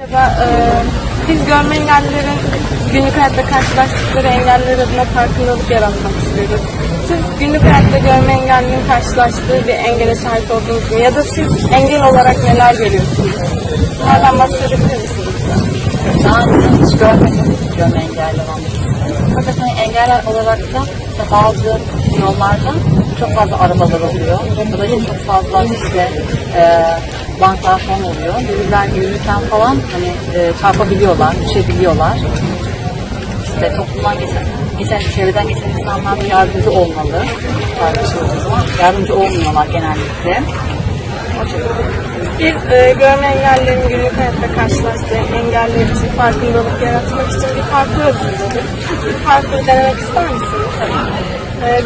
E, biz görme engellilerin günlük hayatta karşılaştıkları engeller adına farkındalık yaratmak istiyoruz. Siz günlük hayatta görme engellinin karşılaştığı bir engele sahip oldunuz mu? Ya da siz engel olarak neler görüyorsunuz? Bunlardan bahsedebilir misiniz? Daha önce hiç görmedim görme engelli olan birisini. Fakat hani engeller olarak da işte bazı yollarda çok fazla arabalar oluyor. Dolayısıyla çok fazla işte e, banklar falan oluyor. Birbirler yürürken falan hani e, çarpabiliyorlar, düşebiliyorlar. İşte toplumdan geçen, geçen çevreden geçen insanlar da yardımcı olmalı. Tartışıldığı zaman yardımcı olmuyorlar genellikle. Biz e, görme engellilerin günlük hayatta karşılaştığı engeller için farkındalık yaratmak için bir parkur hazırladık. Bir parkur denemek ister misiniz? E,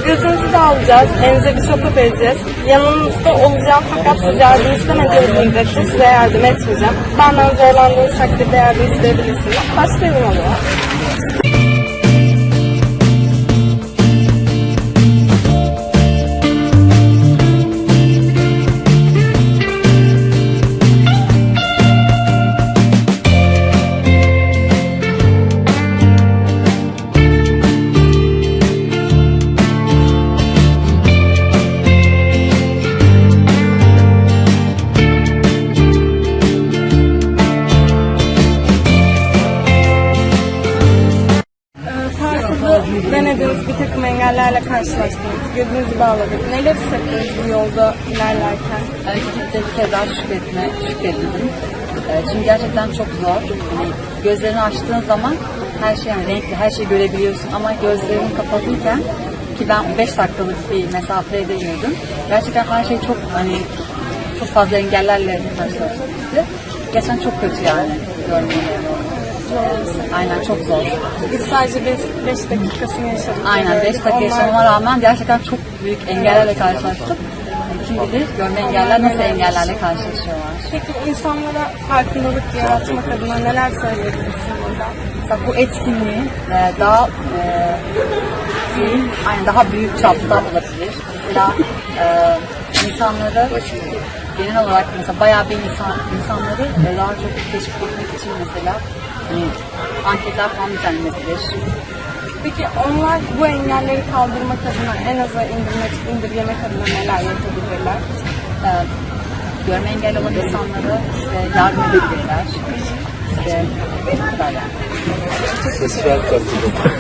gözünüzü de alacağız, elinize bir sopa vereceğiz. Yanınızda olacağım fakat siz yardım istemediğiniz müddetçe size yardım etmeyeceğim. Benden zorlandığınız takdirde yardım isteyebilirsiniz. Başlayalım o zaman. Farkında denediğiniz bir takım engellerle karşılaştınız. Gözünüzü bağladık. Neler hissettiniz bu yolda ilerlerken? Öncelikle bir kere daha şükretme, şükredildim. Ee, çünkü gerçekten çok zor. Hani gözlerini açtığın zaman her şey yani renkli, her şeyi görebiliyorsun ama gözlerini kapatırken ki ben 5 dakikalık bir mesafeye değiyordum. Gerçekten her şey çok hani çok fazla engellerle karşılaştık. Gerçekten çok kötü yani görmeyi. Aynen çok zor. Biz sadece 5 dakikasını yaşadık. Aynen 5 dakika yaşamama rağmen gerçekten çok büyük engellerle karşılaştık. Kim bilir görme engeller nasıl engellerle karşılaşıyorlar. Peki insanlara farkındalık yaratmak adına neler söyleyebilirsiniz burada? Mesela bu etkinliği e, daha e, diyeyim, aynen daha büyük çapta olabilir. Mesela e, insanları genel olarak mesela bayağı bir insan insanları daha çok teşvik etmek için mesela anketler falan düzenlenebilir. Peki onlar bu engelleri kaldırmak adına en aza indirmek, indirgemek adına neler yapabilirler? e, görme engelli olan insanlara işte yardım edebilirler. İşte bu kadar yani. Sosyal katkıda.